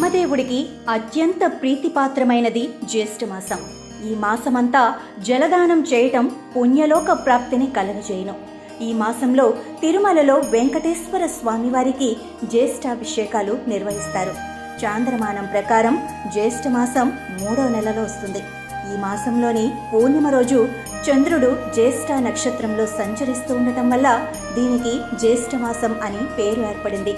బ్రహ్మదేవుడికి అత్యంత ప్రీతిపాత్రమైనది జ్యేష్ఠమాసం ఈ మాసమంతా జలదానం చేయటం పుణ్యలోక ప్రాప్తిని కలగజేయను. ఈ మాసంలో తిరుమలలో వెంకటేశ్వర స్వామివారికి జ్యేష్ఠాభిషేకాలు నిర్వహిస్తారు. చాంద్రమానం ప్రకారం జ్యేష్ఠమాసం మూడో నెలలో వస్తుంది. ఈ మాసంలోని పూర్ణిమ రోజు చంద్రుడు జ్యేష్ఠ నక్షత్రంలో సంచరిస్తూ ఉండటం వల్ల దీనికి జ్యేష్ఠమాసం అని పేరు ఏర్పడింది.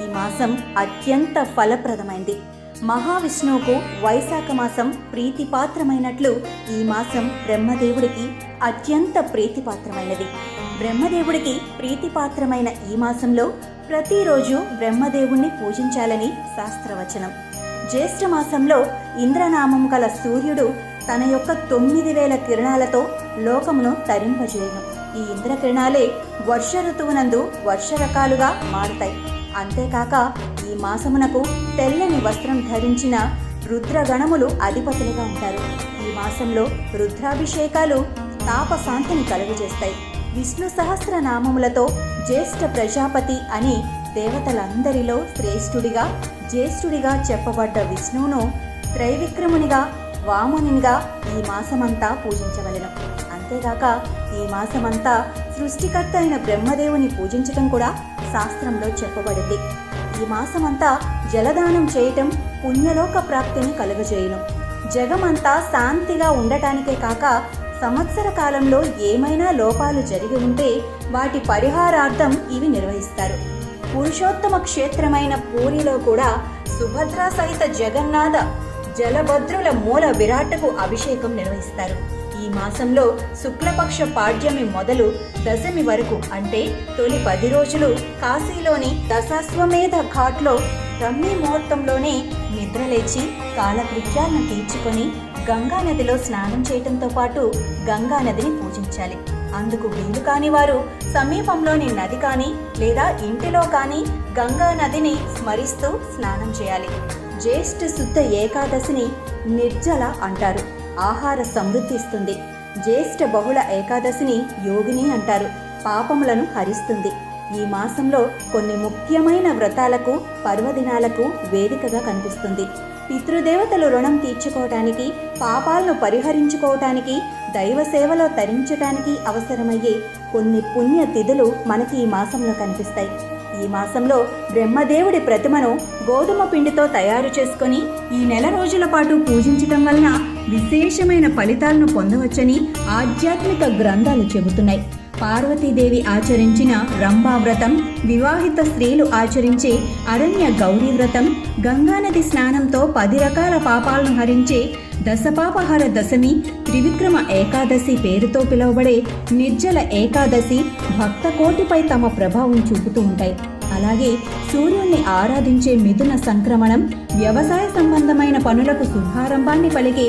ఈ మాసం అత్యంత ఫలప్రదమైంది. మహావిష్ణువుకు వైశాఖ మాసం ప్రీతిపాత్రమైనట్లు ఈ మాసం బ్రహ్మదేవుడికి అత్యంత ప్రీతిపాత్రమైనది. బ్రహ్మదేవుడికి ప్రీతిపాత్రమైన ఈ మాసంలో ప్రతిరోజు బ్రహ్మదేవుణ్ణి పూజించాలని శాస్త్రవచనం. జ్యేష్ఠ మాసంలో ఇంద్రనామం గల సూర్యుడు తన యొక్క తొమ్మిది వేల కిరణాలతో లోకమును తరింపజేయను. ఈ ఇంద్రకిరణాలే వర్ష ఋతువునందు వర్ష రకాలుగా మారుతాయి. అంతేకాక ఈ మాసమునకు తెల్లని వస్త్రం ధరించిన రుద్రగణములు అధిపతులుగా ఉంటారు. ఈ మాసంలో రుద్రాభిషేకాలు తాపశాంతిని కలుగజేస్తాయి. విష్ణు సహస్ర నామములతో జ్యేష్ఠ ప్రజాపతి అని దేవతలందరిలో శ్రేష్ఠుడిగా జ్యేష్ఠుడిగా చెప్పబడ్డ విష్ణువును త్రైవిక్రమునిగా వామనునిగా ఈ మాసమంతా పూజించవలెను. అంతేగాక ఈ మాసమంతా సృష్టికర్త అయిన బ్రహ్మదేవుని పూజించటం కూడా శాస్త్రంలో చెప్పబడింది. ఈ మాసమంతా జలదానం చేయటం పుణ్యలోక ప్రాప్తిని కలుగజేయును. జగమంతా శాంతిగా ఉండటానికే కాక సంవత్సర కాలంలో ఏమైనా లోపాలు జరిగి ఉంటే వాటి పరిహారార్థం ఇవి నిర్వహిస్తారు. పురుషోత్తమ క్షేత్రమైన పూరిలో కూడా సుభద్రా సహిత జగన్నాథ జలభద్రుల మూల విరాటకు అభిషేకం నిర్వహిస్తారు. ఈ మాసంలో శుక్లపక్ష పాడ్యమి మొదలు దశమి వరకు అంటే తొలి పది రోజులు కాశీలోని దశాశ్వమేధ ఘాట్లో బ్రహ్మీ ముహూర్తంలోనే నిద్రలేచి కాలకృత్యాలను తీర్చుకొని గంగా నదిలో స్నానం చేయటంతో పాటు గంగా నదిని పూజించాలి. అందుకు వీలు కాని వారు సమీపంలోని నది కానీ లేదా ఇంటిలో కానీ గంగా నదిని స్మరిస్తూ స్నానం చేయాలి. జ్యేష్ఠ శుద్ధ ఏకాదశిని నిర్జల అంటారు. ఆహార సమృద్ధి ఇస్తుంది జ్యేష్ఠ బహుళ ఏకాదశిని యోగిని అంటారు. పాపములను హరిస్తుంది. ఈ మాసంలో కొన్ని ముఖ్యమైన వ్రతాలకు పర్వదినాలకు వేదికగా కనిపిస్తుంది. పితృదేవతలు రుణం తీర్చుకోవటానికి పాపాలను పరిహరించుకోవటానికి దైవ సేవలో తరించటానికి అవసరమయ్యే కొన్ని పుణ్య తిథులు మనకి ఈ మాసంలో కనిపిస్తాయి. ఈ మాసంలో బ్రహ్మదేవుడి ప్రతిమను గోధుమ పిండితో తయారు చేసుకొని ఈ నెల రోజుల పాటు పూజించటం వలన విశేషమైన ఫలితాలను పొందవచ్చని ఆధ్యాత్మిక గ్రంథాలు చెబుతున్నాయి. పార్వతీదేవి ఆచరించిన రంభా వ్రతం వివాహిత స్త్రీలు ఆచరించే అరణ్య గౌరీ వ్రతం గంగానది స్నానంతో పది రకాల పాపాలను హరించే దశపాపహార దశమి త్రివిక్రమ ఏకాదశి పేరుతో పిలువబడే నిర్జల ఏకాదశి భక్త కోటిపై తమ ప్రభావం చూపుతూ ఉంటాయి. అలాగే సూర్యుణ్ణి ఆరాధించే మిథున సంక్రమణం వ్యవసాయ సంబంధమైన పనులకు శుభారంభాన్ని పలికే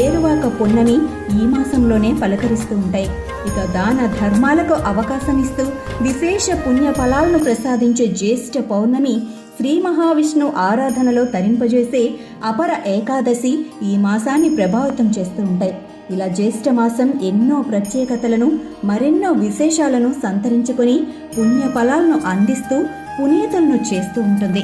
ఏరువాక పున్నమి ఈ మాసంలోనే పలకరిస్తూ ఉంటాయి. ఇక దాన ధర్మాలకు అవకాశం ఇస్తూ విశేష పుణ్య ఫలాలను ప్రసాదించే జ్యేష్ఠ పౌర్ణమి శ్రీ మహావిష్ణు ఆరాధనలో తరింపజేసే అపర ఏకాదశి ఈ మాసాన్ని ప్రభావితం చేస్తూ ఉంటాయి. ఇలా జ్యేష్ఠ మాసం ఎన్నో ప్రత్యేకతలను మరెన్నో విశేషాలను సంతరించుకొని పుణ్య ఫలాలను అందిస్తూ పునీతులను చేస్తూ ఉంటుంది.